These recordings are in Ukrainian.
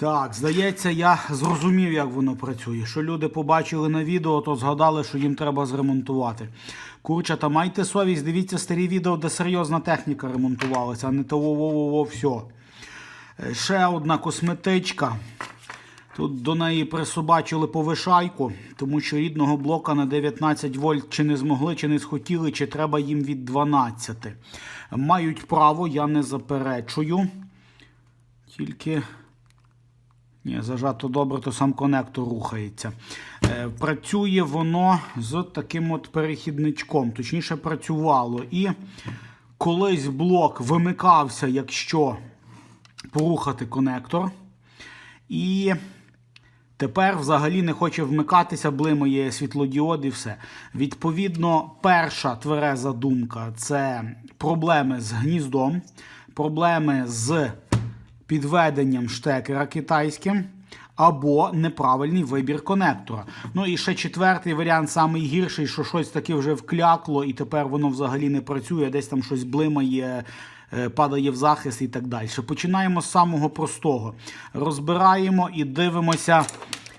Так, здається, я зрозумів, як воно працює. Що люди побачили на відео, то згадали, що їм треба зремонтувати. Курчата, майте совість, дивіться старі відео, де серйозна техніка ремонтувалася, а не то во-во-во-во все. Ще одна косметичка. Тут до неї присобачили повишайку, тому що рідного блока на 19 вольт чи не змогли, чи не схотіли, чи треба їм від 12. Мають право, я не заперечую. Тільки. Ні, зажато добре, то сам конектор рухається. Е, працює воно з таким от перехідничком, точніше працювало. І колись блок вимикався, якщо порухати конектор. І тепер взагалі не хоче вмикатися, блимає світлодіод і все. Відповідно, перша твереза думка це проблеми з гніздом, проблеми з підведенням штекера китайським. Або неправильний вибір конектора. Ну і ще четвертий варіант, самий гірший, що щось таке вже вклякло, і тепер воно взагалі не працює, десь там щось блимає, е, падає в захист і так далі. Починаємо з самого простого. Розбираємо і дивимося,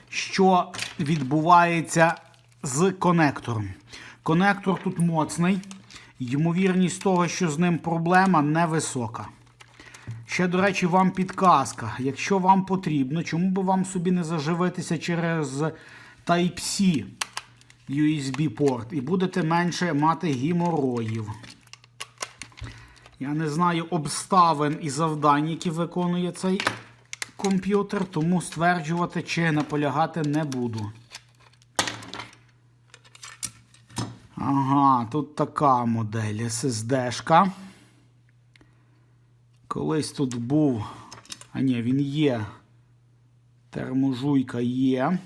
що відбувається з конектором. Конектор тут моцний. Ймовірність того, що з ним проблема, невисока. Ще, до речі, вам підказка. Якщо вам потрібно, чому би вам собі не заживитися через Type-C USB-порт і будете менше мати гімороїв. Я не знаю обставин і завдань, які виконує цей комп'ютер, тому стверджувати чи наполягати не буду. Ага, тут така модель SSD-шка. Колись тут був. А ні, він є. Терможуйка є.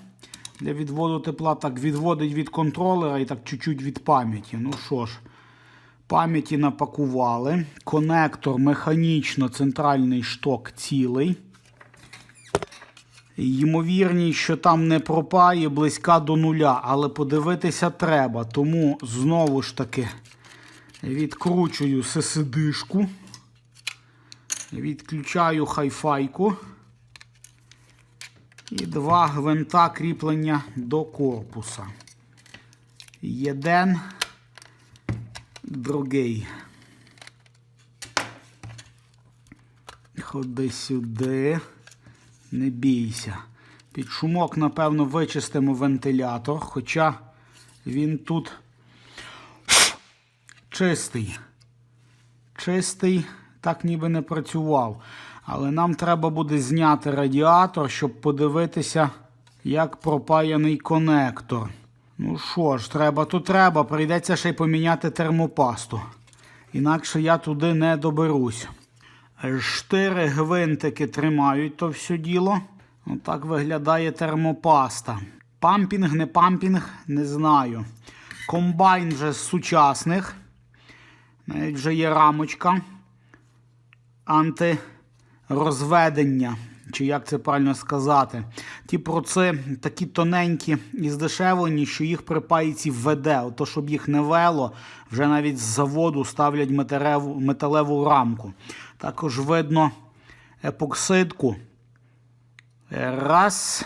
Для відводу тепла так відводить від контролера і так чуть-чуть від пам'яті. Ну що ж, пам'яті напакували. Конектор механічно центральний шток цілий. Ймовірність, що там не пропає близька до нуля, але подивитися треба. Тому знову ж таки відкручую сисидишку. Відключаю хайфайку. І два гвинта кріплення до корпуса. Єден, другий. Ходи сюди. Не бійся. Під шумок, напевно, вичистимо вентилятор, хоча він тут чистий. Чистий, так ніби не працював. Але нам треба буде зняти радіатор, щоб подивитися, як пропаяний конектор. Ну що ж, треба, то треба. Прийдеться ще й поміняти термопасту. Інакше я туди не доберусь. Штири гвинтики тримають то все діло. Отак виглядає термопаста. Пампінг, не пампінг, не знаю. Комбайн вже з сучасних. Навіть вже є рамочка антирозведення, чи як це правильно сказати. Ті проци такі тоненькі і здешевлені, що їх при паїці веде. Ото, щоб їх не вело, вже навіть з заводу ставлять металеву, металеву рамку. Також видно епоксидку. Раз.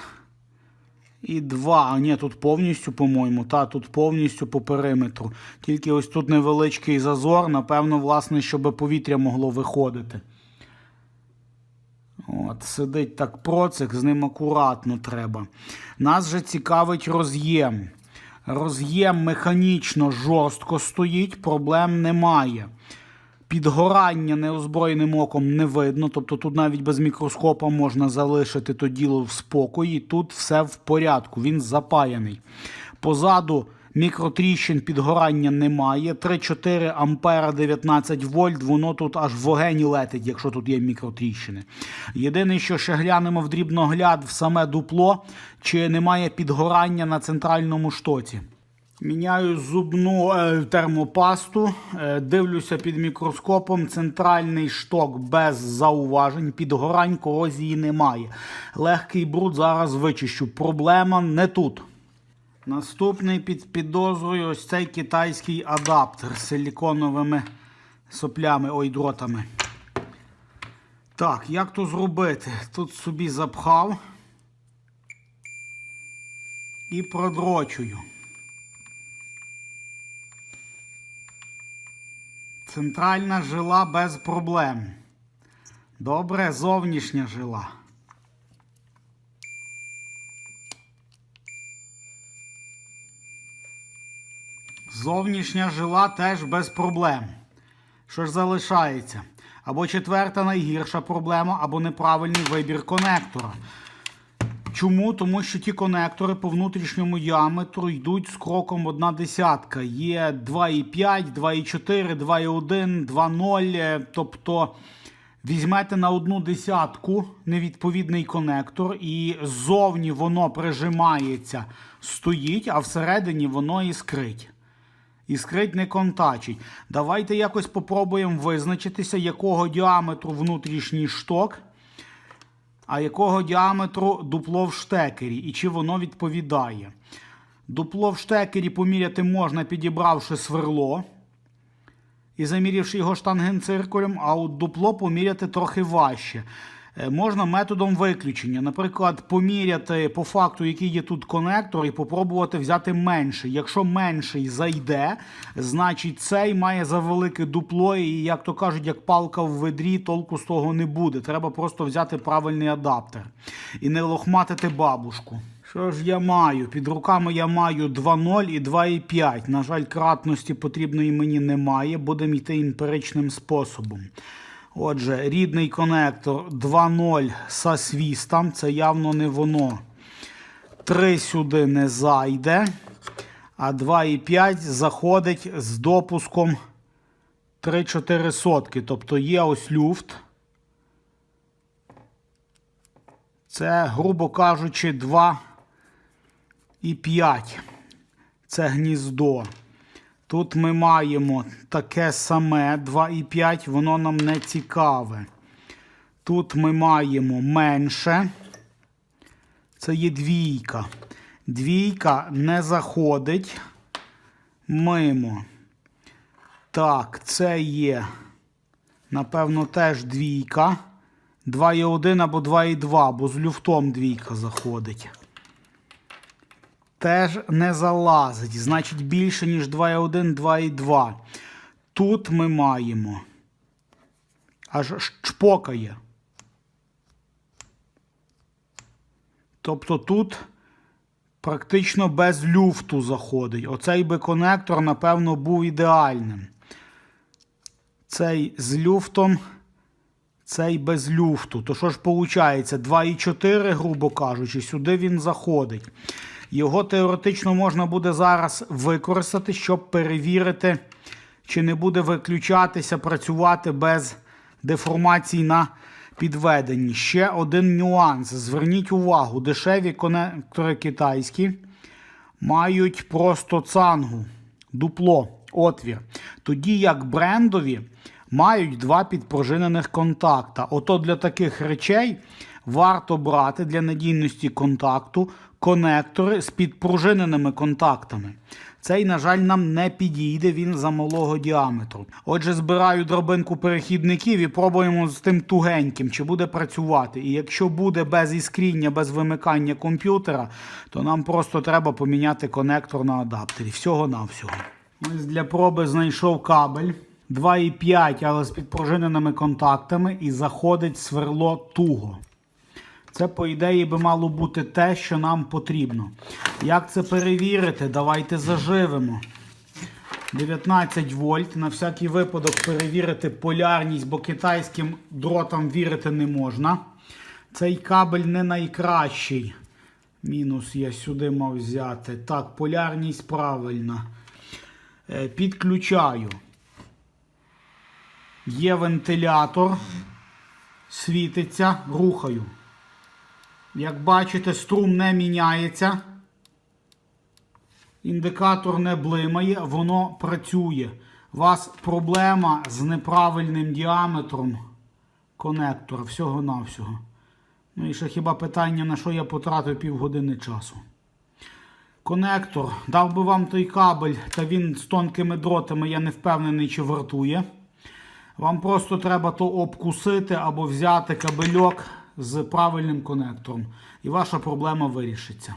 І два. А ні, тут повністю, по-моєму. Та, тут повністю по периметру. Тільки ось тут невеличкий зазор, напевно, власне, щоб повітря могло виходити. От, Сидить так процик, з ним акуратно треба. Нас же цікавить роз'єм. Роз'єм механічно жорстко стоїть, проблем немає. Підгорання неозброєним оком не видно, тобто тут навіть без мікроскопа можна залишити то діло в спокої. Тут все в порядку, він запаяний. Позаду мікротріщин підгорання немає. 3-4 ампера 19 вольт, воно тут аж вогені летить, якщо тут є мікротріщини. Єдине, що ще глянемо в дрібногляд в саме дупло, чи немає підгорання на центральному штоці. Міняю зубну е, термопасту, е, дивлюся під мікроскопом. Центральний шток без зауважень, підгорань корозії немає. Легкий бруд зараз вичищу. Проблема не тут. Наступний під підозрою ось цей китайський адаптер з силіконовими соплями, ой, дротами. Так, як то зробити? Тут собі запхав і продрочую. Центральна жила без проблем. Добре, зовнішня жила. Зовнішня жила теж без проблем. Що ж залишається? Або четверта найгірша проблема, або неправильний вибір конектора. Чому? Тому що ті конектори по внутрішньому діаметру йдуть з кроком одна десятка. Є 2,5, 2,4, 2,1, 2,0. е, Тобто візьмете на одну десятку невідповідний конектор, і ззовні воно прижимається, стоїть, а всередині воно іскрить. Іскрить не контачить. Давайте якось попробуємо визначитися, якого діаметру внутрішній шток, а якого діаметру дупло в штекері, і чи воно відповідає. Дупло в штекері поміряти можна, підібравши сверло і замірявши його штангенциркулем, а от дупло поміряти трохи важче. Е, Можна методом виключення. Наприклад, поміряти по факту, який є тут конектор, і попробувати взяти менший. Якщо менший зайде, значить цей має завелике дупло, і, як то кажуть, як палка в ведрі, толку з того не буде. Треба просто взяти правильний адаптер і не лохматити бабушку. Що ж я маю? Під руками я маю 2.0 і 2.5. На жаль, кратності потрібної мені немає. Будемо йти емпіричним способом. Отже, рідний конектор 2.0 со свістом. Це явно не воно. 3 сюди не зайде. А 2,5 заходить з допуском 3-4 сотки. Тобто є ось люфт. Це, грубо кажучи, 2 і 5. Це гніздо. Тут ми маємо таке саме 2,5, воно нам не цікаве. Тут ми маємо менше. Це є двійка. Двійка не заходить мимо. Так, це є, напевно, теж двійка. 2,1 або 2,2, бо з люфтом двійка заходить. Теж не залазить. Значить, більше, ніж 2,1, 2,2. Тут ми маємо. Аж чпокає. Тобто тут практично без люфту заходить. Оцей би конектор, напевно, був ідеальним. Цей з люфтом, цей без люфту. То що ж виходить? 2,4, грубо кажучи, сюди він заходить. Його теоретично можна буде зараз використати, щоб перевірити, чи не буде виключатися, працювати без деформацій на підведенні. Ще один нюанс. Зверніть увагу, дешеві конектори китайські мають просто цангу, дупло, отвір. Тоді як брендові мають два підпружинених контакта. Ото для таких речей варто брати для надійності контакту конектори з підпружиненими контактами. Цей, на жаль, нам не підійде, він за малого діаметру. Отже, збираю дробинку перехідників і пробуємо з тим тугеньким, чи буде працювати. І якщо буде без іскріння, без вимикання комп'ютера, то нам просто треба поміняти конектор на адаптері. Всього-навсього. Ось для проби знайшов кабель 2,5, але з підпружиненими контактами, і заходить сверло туго. Це, по ідеї, би мало бути те, що нам потрібно. Як це перевірити? Давайте заживемо. 19 вольт. На всякий випадок перевірити полярність, бо китайським дротам вірити не можна. Цей кабель не найкращий. Мінус я сюди мав взяти. Так, полярність правильна. Е, Підключаю. Є вентилятор. Світиться, рухаю. Як бачите, струм не міняється. Індикатор не блимає, воно працює. У вас проблема з неправильним діаметром конектора всього-навсього. Ну і ще хіба питання, на що я потратив півгодини часу. Конектор. Дав би вам той кабель, та він з тонкими дротами, я не впевнений, чи вартує. Вам просто треба то обкусити або взяти кабельок з правильним конектором, і ваша проблема вирішиться.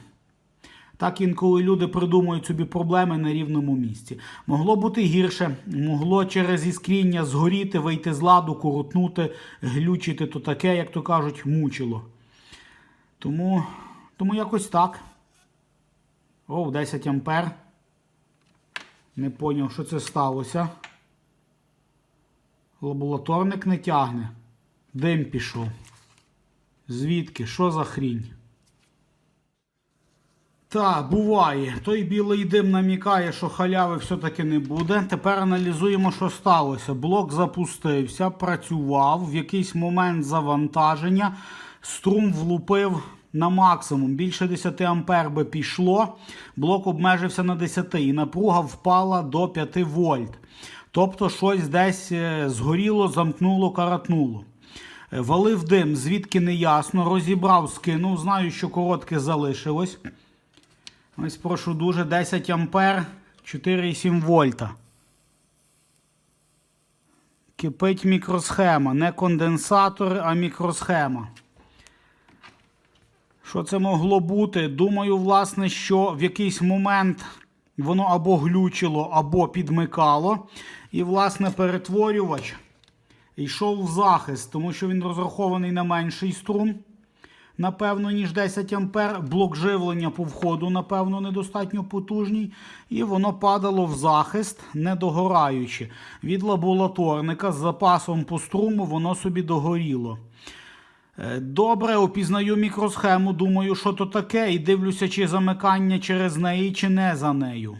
Так інколи люди придумують собі проблеми на рівному місці. Могло бути гірше, могло через іскріння згоріти, вийти з ладу, коротнути, глючити, то таке, як то кажуть, мучило. Тому, тому якось так. О, 10 ампер. Не поняв, що це сталося. Лабораторник не тягне. Дим пішов. Звідки? Що за хрінь? Так, буває. Той білий дим намікає, що халяви все-таки не буде. Тепер аналізуємо, що сталося. Блок запустився, працював, в якийсь момент завантаження, струм влупив на максимум. Більше 10 ампер би пішло, блок обмежився на 10 і напруга впала до 5 вольт. Тобто щось десь е, згоріло, замкнуло, каратнуло. Валив дим, звідки не ясно, розібрав, скинув. Знаю, що коротке залишилось. Ось прошу дуже 10 ампер 4,7 вольта. Кипить мікросхема. Не конденсатори, а мікросхема. Що це могло бути? Думаю, власне, що в якийсь момент воно або глючило, або підмикало. І, власне, перетворювач йшов в захист, тому що він розрахований на менший струм напевно, ніж 10 ампер. Блок живлення по входу, напевно, недостатньо потужний. І воно падало в захист, не догораючи. Від лабораторника з запасом по струму воно собі догоріло. Е, Добре, опізнаю мікросхему, думаю, що то таке, і дивлюся, чи замикання через неї, чи не за нею.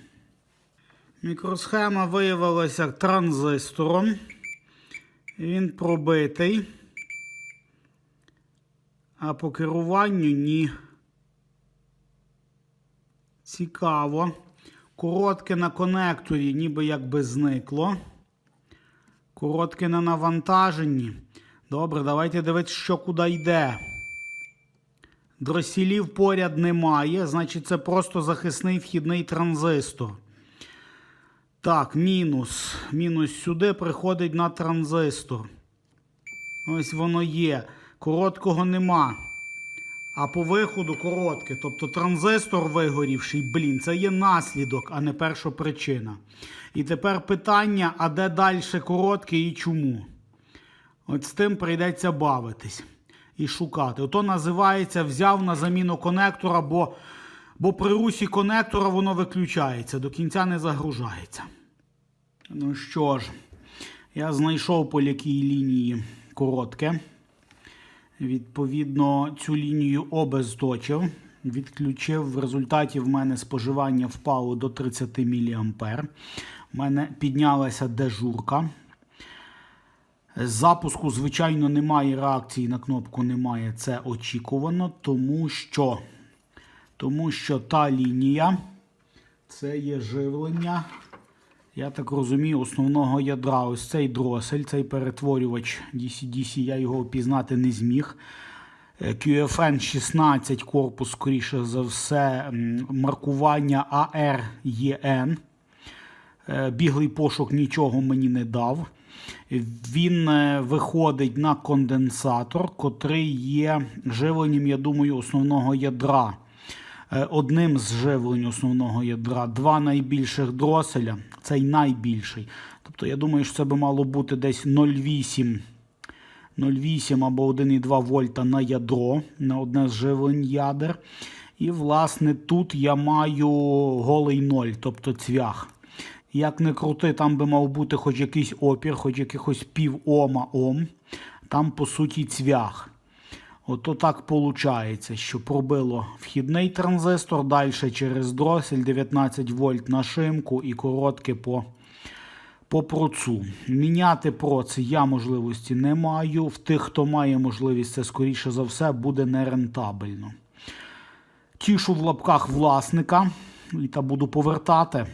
Мікросхема виявилася транзистором. Він пробитий. А по керуванню ні. Цікаво. Коротке на конекторі, ніби якби зникло. Коротке на навантаженні. Добре, давайте дивитися, що куди йде. Дросілів поряд немає, значить, це просто захисний вхідний транзистор. Так, мінус. Мінус сюди приходить на транзистор. Ось воно є. Короткого нема. А по виходу коротке. Тобто транзистор вигорівший, блін, це є наслідок, а не перша причина. І тепер питання: а де далі коротке і чому? От з тим прийдеться бавитись і шукати. Ото називається взяв на заміну конектора, бо, бо при русі конектора воно виключається, до кінця не загружається. Ну що ж, я знайшов по якій лінії коротке. Відповідно, цю лінію обезточив, відключив. В результаті в мене споживання впало до 30 мА. У мене піднялася дежурка. З запуску, звичайно, немає реакції на кнопку немає. Це очікувано, тому що, тому що та лінія це є живлення. Я так розумію, основного ядра. Ось цей дросель, цей перетворювач DC-DC, я його опізнати не зміг. Е, QFN 16 корпус, скоріше за все, маркування AREN. Е, Біглий пошук нічого мені не дав. Він е, виходить на конденсатор, котрий є живленням, я думаю, основного ядра. Е, Одним з живлень основного ядра два найбільших дроселя, цей найбільший. Тобто, я думаю, що це би мало бути десь 0,8 0,8 або 1,2 вольта на ядро, на одне з живлень ядер. І, власне, тут я маю голий 0, тобто цвях. Як не крути, там би мав бути хоч якийсь опір, хоч якихось пів ома ом. Там, по суті, цвях. Ото так виходить, що пробило вхідний транзистор, далі через дросель 19 вольт на шимку і коротке по, по процу. Міняти проци я можливості не маю. В тих, хто має можливість, це скоріше за все буде нерентабельно. Тішу в лапках власника і та буду повертати,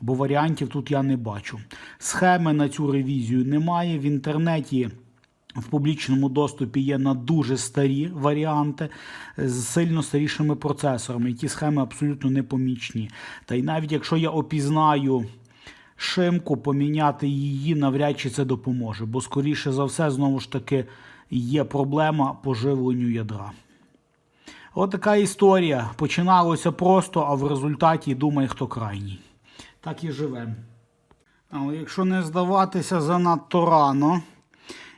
бо варіантів тут я не бачу. Схеми на цю ревізію немає. В інтернеті в публічному доступі є на дуже старі варіанти з сильно старішими процесорами. І ті схеми абсолютно непомічні. Та й навіть якщо я опізнаю шимку, поміняти її навряд чи це допоможе, бо скоріше за все, знову ж таки, є проблема по живленню ядра. От така історія. Починалося просто, а в результаті думає, хто крайній. Так і живемо. Але якщо не здаватися занадто рано,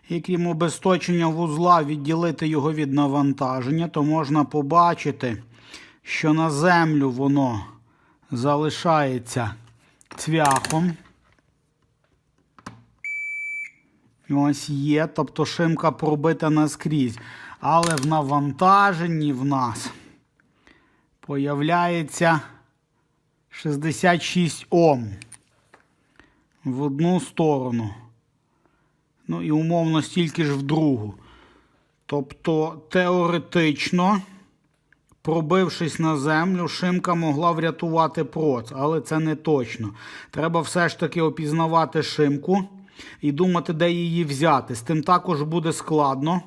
і крім обесточення вузла відділити його від навантаження, то можна побачити, що на землю воно залишається цвяхом. Ось є, тобто шимка пробита наскрізь. Але в навантаженні в нас появляється 66 Ом в одну сторону. Ну і умовно стільки ж в другу. Тобто теоретично, пробившись на землю, шимка могла врятувати проц, але це не точно. Треба все ж таки опізнавати шимку і думати, де її взяти. З тим також буде складно,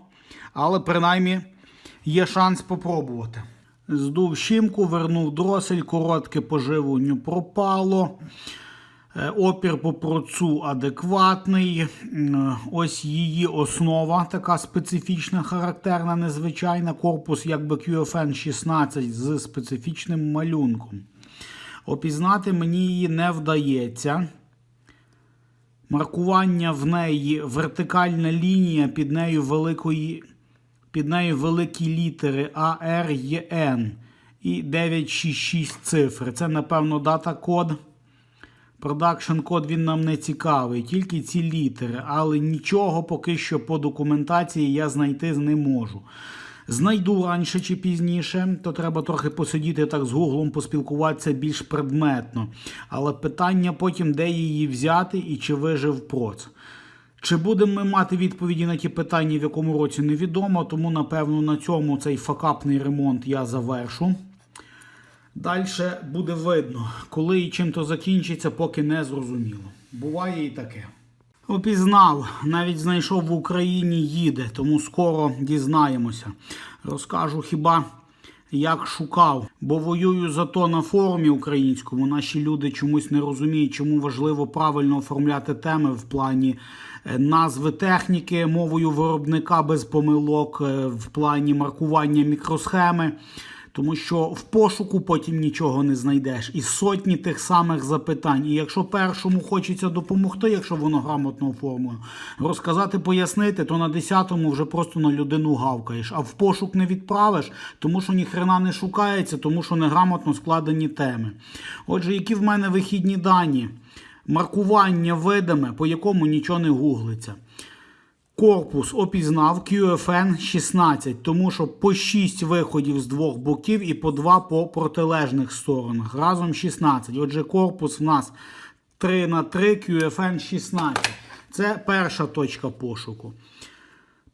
але принаймні є шанс попробувати. Здув щімку, вернув дросель, коротке поживлення пропало. Е, Опір по процу адекватний. Ось її основа, така специфічна, характерна, незвичайна. Корпус якби QFN 16 з специфічним малюнком. Опізнати мені її не вдається. Маркування в неї вертикальна лінія, під нею великої, під нею великі літери Н і 966 цифри. Це, напевно, дата код. Продакшн код він нам не цікавий, тільки ці літери, але нічого поки що по документації я знайти не можу. Знайду раніше чи пізніше, то треба трохи посидіти так з гуглом, поспілкуватися більш предметно. Але питання потім, де її взяти і чи вижив проц. Чи будемо ми мати відповіді на ті питання, в якому році невідомо, тому напевно на цьому цей факапний ремонт я завершу. Далі буде видно, коли і чим то закінчиться, поки не зрозуміло. Буває і таке. Опізнав, навіть знайшов в Україні їде, тому скоро дізнаємося. Розкажу хіба як шукав, бо воюю за то на форумі українському. Наші люди чомусь не розуміють, чому важливо правильно оформляти теми в плані е, назви техніки, мовою виробника без помилок, е, в плані маркування мікросхеми. Тому що в пошуку потім нічого не знайдеш. І сотні тих самих запитань. І якщо першому хочеться допомогти, якщо воно грамотно оформлено, розказати, пояснити, то на десятому вже просто на людину гавкаєш. А в пошук не відправиш, тому що ніхрена не шукається, тому що неграмотно складені теми. Отже, які в мене вихідні дані? Маркування видиме, по якому нічого не гуглиться. Корпус опізнав QFN 16, тому що по 6 виходів з двох боків і по 2 по протилежних сторонах. Разом 16. Отже, корпус в нас 3 на 3 QFN 16. Це перша точка пошуку.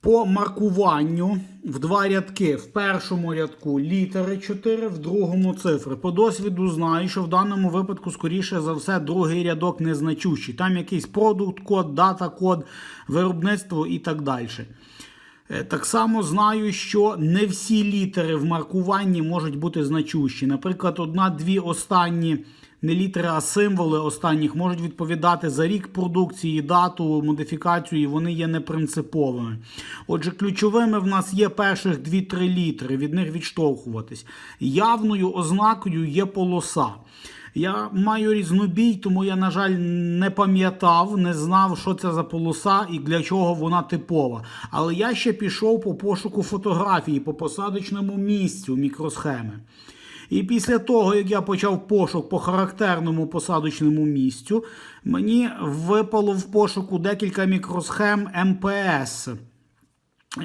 По маркуванню в два рядки. В першому рядку літери 4, в другому цифри. По досвіду знаю, що в даному випадку, скоріше за все, другий рядок незначущий. Там якийсь продукт код, дата код, виробництво і так далі. Е, Так само знаю, що не всі літери в маркуванні можуть бути значущі. Наприклад, одна-дві останні не літери, а символи останніх можуть відповідати за рік продукції, дату, модифікацію, і вони є непринциповими. Отже, ключовими в нас є перших 2-3 літери, від них відштовхуватись. Явною ознакою є полоса. Я маю різнобій, тому я, на жаль, не пам'ятав, не знав, що це за полоса і для чого вона типова. Але я ще пішов по пошуку фотографії по посадочному місцю мікросхеми. І після того, як я почав пошук по характерному посадочному місцю, мені випало в пошуку декілька мікросхем МПС.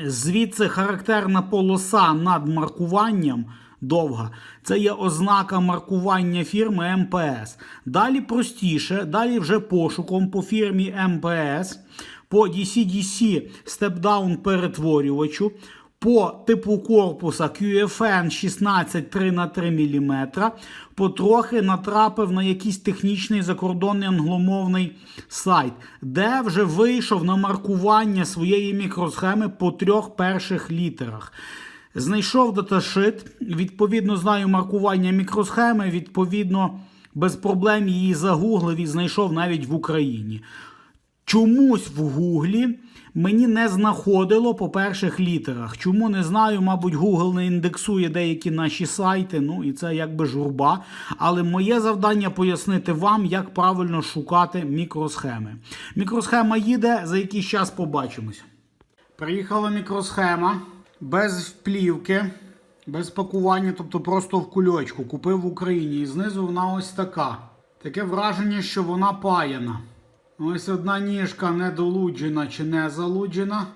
Звідси характерна полоса над маркуванням довга. Це є ознака маркування фірми МПС. Далі простіше, далі вже пошуком по фірмі МПС, по DC-DC степдаун перетворювачу. По типу корпуса QFN 16 3 на 3 мм потрохи натрапив на якийсь технічний закордонний англомовний сайт, де вже вийшов на маркування своєї мікросхеми по трьох перших літерах. Знайшов даташит, відповідно знаю маркування мікросхеми, відповідно Без проблем її загуглив і знайшов навіть в Україні. Чомусь в Гуглі мені не знаходило по перших літерах. Чому не знаю, мабуть, Google не індексує деякі наші сайти, ну і це якби журба. Але моє завдання пояснити вам, як правильно шукати мікросхеми. Мікросхема їде, за якийсь час побачимось. Приїхала мікросхема без плівки, без пакування, тобто просто в кульочку. Купив в Україні. І знизу вона ось така. Таке враження, що вона паяна. Ось одна ніжка недолуджена чи не залуджена,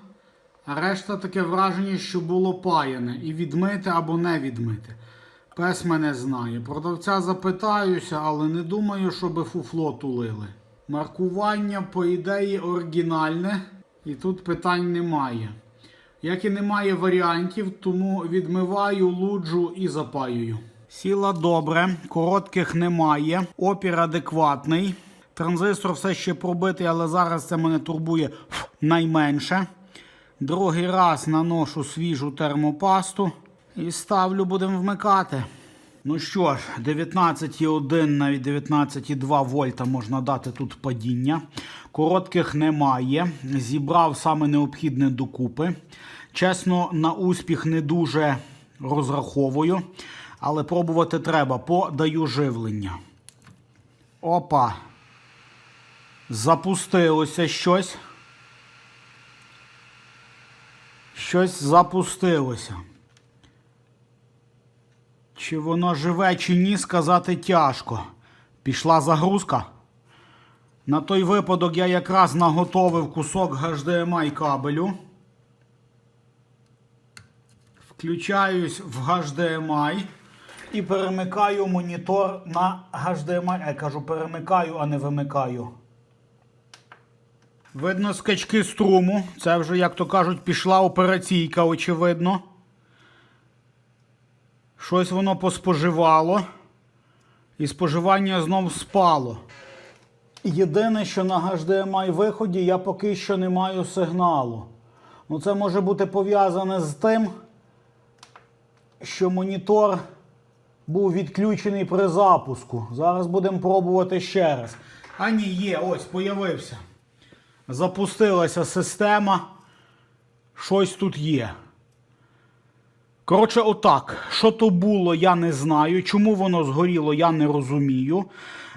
а решта таке враження, що було паяне. І відмите або не відмите. Пес мене знає. Продавця запитаюся, але не думаю, щоби фуфло тулили. Маркування, по ідеї, оригінальне, і тут питань немає. Як і немає варіантів, тому відмиваю, луджу і запаюю. Сіла добре, коротких немає, опір адекватний. Транзистор все ще пробитий, але зараз це мене турбує найменше. Другий раз наношу свіжу термопасту і ставлю, будемо вмикати. Ну що ж, 19,1, навіть 19,2 вольта можна дати тут падіння. Коротких немає. Зібрав саме необхідне докупи. Чесно, на успіх не дуже розраховую, але пробувати треба. Подаю живлення. Опа. Запустилося щось. Щось запустилося. Чи воно живе, чи ні, сказати тяжко. Пішла загрузка. На той випадок я якраз наготовив кусок HDMI кабелю. Включаюсь в HDMI і перемикаю монітор на HDMI. Я кажу, перемикаю, а не вимикаю. Видно скачки струму. Це вже, як то кажуть, пішла операційка, очевидно. Щось воно поспоживало. І споживання знов спало. Єдине, що на HDMI виході я поки що не маю сигналу. Ну, це може бути пов'язане з тим, що монітор був відключений при запуску. Зараз будемо пробувати ще раз. А ні, є, ось, появився. Запустилася система. Щось тут є. Коротше, отак. Що то було, я не знаю. Чому воно згоріло, я не розумію.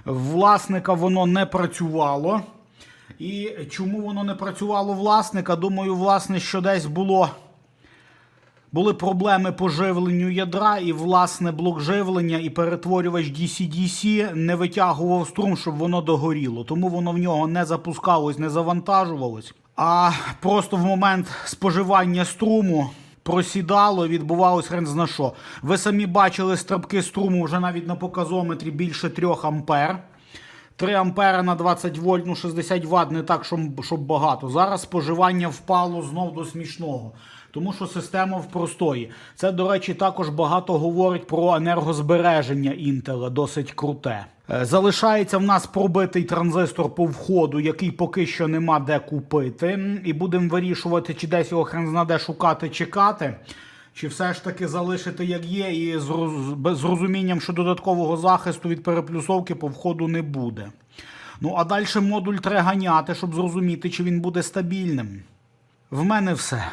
Власника воно не працювало. І чому воно не працювало власника? Думаю, власне, що десь було. Були проблеми по живленню ядра, і власне блок живлення і перетворювач DC-DC не витягував струм, щоб воно догоріло. Тому воно в нього не запускалось, не завантажувалось. А просто в момент споживання струму просідало, відбувалось хрен зна що. Ви самі бачили стрибки струму вже навіть на показометрі більше 3 ампер. 3 ампера на 20 вольт, ну 60 Вт, не так, щоб, щоб багато. Зараз споживання впало знов до смішного. Тому що система в простої. Це, до речі, також багато говорить про енергозбереження Інтела, досить круте. Е, Залишається в нас пробитий транзистор по входу, який поки що нема де купити. І будемо вирішувати, чи десь його хрен знаде шукати, чекати. Чи все ж таки залишити як є, і з розумінням, що додаткового захисту від переплюсовки по входу не буде. Ну а далі модуль треба ганяти, щоб зрозуміти, чи він буде стабільним. В мене все.